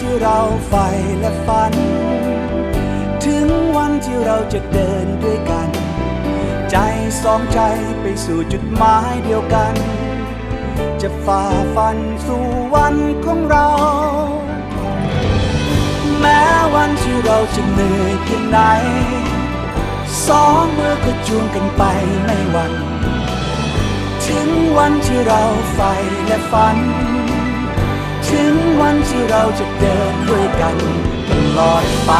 ที่เราใฝ่และฝัน ถึงวันที่เราจะเดินด้วยกัน ใจสองใจไปสู่จุดหมายเดียวกัน จะฝ่าฟันสู่วันของเรา แม้วันที่เราจะเหนื่อยเพียงไหน สองมือก็จูงกันไปไม่หวั่นถึงวันที่เราใฝ่และฝัน จะเดินด้วยกันตลอดไป